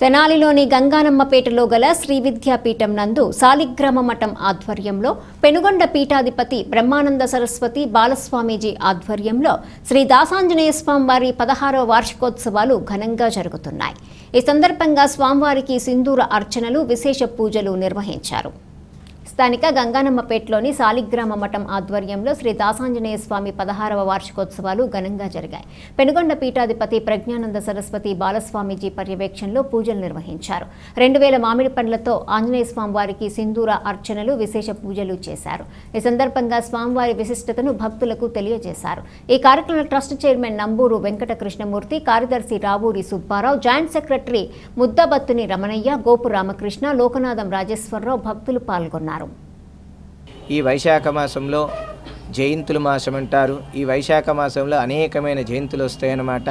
తెనాలిలోని గంగానమ్మపేటలో గల శ్రీ విద్యాపీఠం నందు సాలిగ్రామ మఠం ఆధ్వర్యంలో పెనుగొండ పీఠాధిపతి బ్రహ్మానంద సరస్వతి బాలస్వామీజీ ఆధ్వర్యంలో శ్రీ దాసాంజనేయ స్వామివారి పదహారవ వార్షికోత్సవాలు ఘనంగా జరుగుతున్నాయి. ఈ సందర్భంగా స్వామివారికి సింధూర అర్చనలు విశేష పూజలు నిర్వహించారు. స్థానిక గంగానమ్మపేటలోని సాలిగ్రామ మఠం ఆధ్వర్యంలో శ్రీ దాసాంజనేయ స్వామి పదహారవ వార్షికోత్సవాలు ఘనంగా జరిగాయి. పెనుగొండ పీఠాధిపతి ప్రజ్ఞానంద సరస్వతి బాలస్వామీజీ పర్యవేక్షణలో పూజలు నిర్వహించారు. రెండు వేల మామిడి పండ్లతో ఆంజనేయ స్వామి వారికి సింధూర అర్చనలు విశేష పూజలు చేశారు. ఈ సందర్భంగా స్వామివారి విశిష్టతను భక్తులకు తెలియజేశారు. ఈ కార్యక్రమంలో ట్రస్ట్ చైర్మన్ నంబూరు వెంకట కృష్ణమూర్తి కార్యదర్శి రావూరి సుబ్బారావు జాయింట్ సెక్రటరీ ముద్దబత్తుని రమణయ్య గోపు రామకృష్ణ లోకనాథం రాజేశ్వరరావు భక్తులు పాల్గొన్నారు. ఈ వైశాఖ మాసంలో జయంతులు మాసం అంటారు ఈ వైశాఖ మాసంలో అనేకమైన జయంతులు వస్తాయన్నమాట.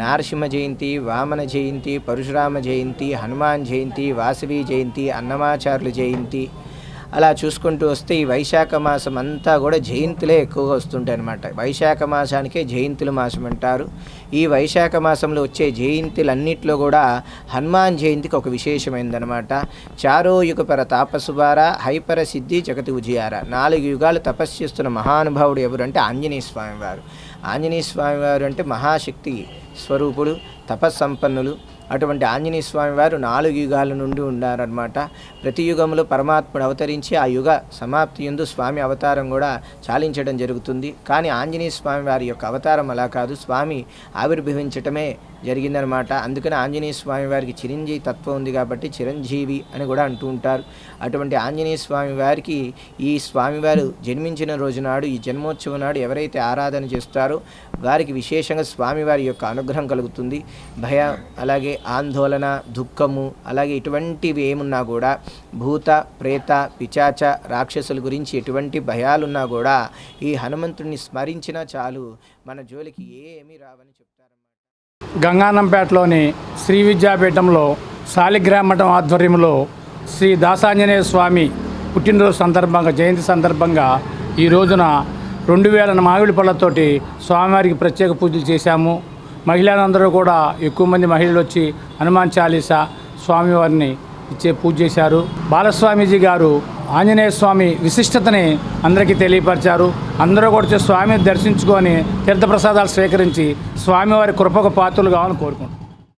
నారసింహ జయంతి వామన జయంతి పరశురామ జయంతి హనుమాన్ జయంతి వాసవి జయంతి అన్నమాచారుల జయంతి అలా చూసుకుంటూ వస్తే ఈ వైశాఖ మాసం అంతా కూడా జయంతులే ఎక్కువగా వస్తుంటాయి అనమాట వైశాఖ మాసానికే జయంతుల మాసం అంటారు. ఈ వైశాఖ మాసంలో వచ్చే జయంతులన్నింటిలో కూడా హనుమాన్ జయంతికి ఒక విశేషమైందనమాట చారో యుగపర హైపర సిద్ధి జగతి ఉజయార. నాలుగు యుగాలు తపస్సు చేస్తున్న మహానుభావుడు ఎవరు అంటే ఆంజనేయ స్వామివారు. ఆంజనేయ స్వామివారు అంటే మహాశక్తి స్వరూపుడు తపస్సంపన్నులు అటువంటి ఆంజనేయ స్వామి వారు నాలుగు యుగాల నుండి ఉన్నారనమాట ప్రతి యుగంలో పరమాత్ముడు అవతరించి ఆ యుగ సమాప్తి ఎందు స్వామి అవతారం కూడా చాలించడం జరుగుతుంది. కానీ ఆంజనేయ స్వామి వారి యొక్క అవతారం అలా కాదు. స్వామి ఆవిర్భవించటమే జరిగిందనమాట అందుకని ఆంజనేయ స్వామి వారికి చిరంజీవి తత్వం ఉంది కాబట్టి చిరంజీవి అని కూడా అంటూ ఉంటారు. అటువంటి ఆంజనేయ స్వామి వారికి ఈ స్వామివారు జన్మించిన రోజు నాడు ఈ జన్మోత్సవం నాడు ఎవరైతే ఆరాధన చేస్తారో వారికి విశేషంగా స్వామివారి యొక్క అనుగ్రహం కలుగుతుంది. భయ అలాగే ఆందోళన దుఃఖము అలాగే ఇటువంటివి ఏమున్నా కూడా భూత ప్రేత పిచాచ రాక్షసుల గురించి ఎటువంటి భయాలున్నా కూడా ఈ హనుమంతుడిని స్మరించినా చాలు మన జోలికి ఏమీ రావని చెప్తారన్నమాట. గంగానంపేటలోని శ్రీ విద్యాపీఠంలో శాలిగ్రామ మఠం ఆధ్వర్యంలో శ్రీ దాసాంజనేయ స్వామి పుట్టినరోజు సందర్భంగా జయంతి సందర్భంగా ఈ రోజున రెండు వేల మామిడి పళ్ళతోటి స్వామివారికి ప్రత్యేక పూజలు చేశాము. మహిళలందరూ కూడా ఎక్కువ మంది మహిళలు వచ్చి హనుమాన్ చాలీసా స్వామివారిని ఇచ్చే పూజ చేశారు. బాలస్వామీజీ గారు ఆంజనేయ స్వామి విశిష్టతని అందరికీ తెలియపరిచారు. అందరూ కూడా వచ్చి స్వామిని దర్శించుకొని తీర్థప్రసాదాలు స్వీకరించి స్వామివారి కృపకు పాత్రలు కావాలని కోరుకుంటున్నారు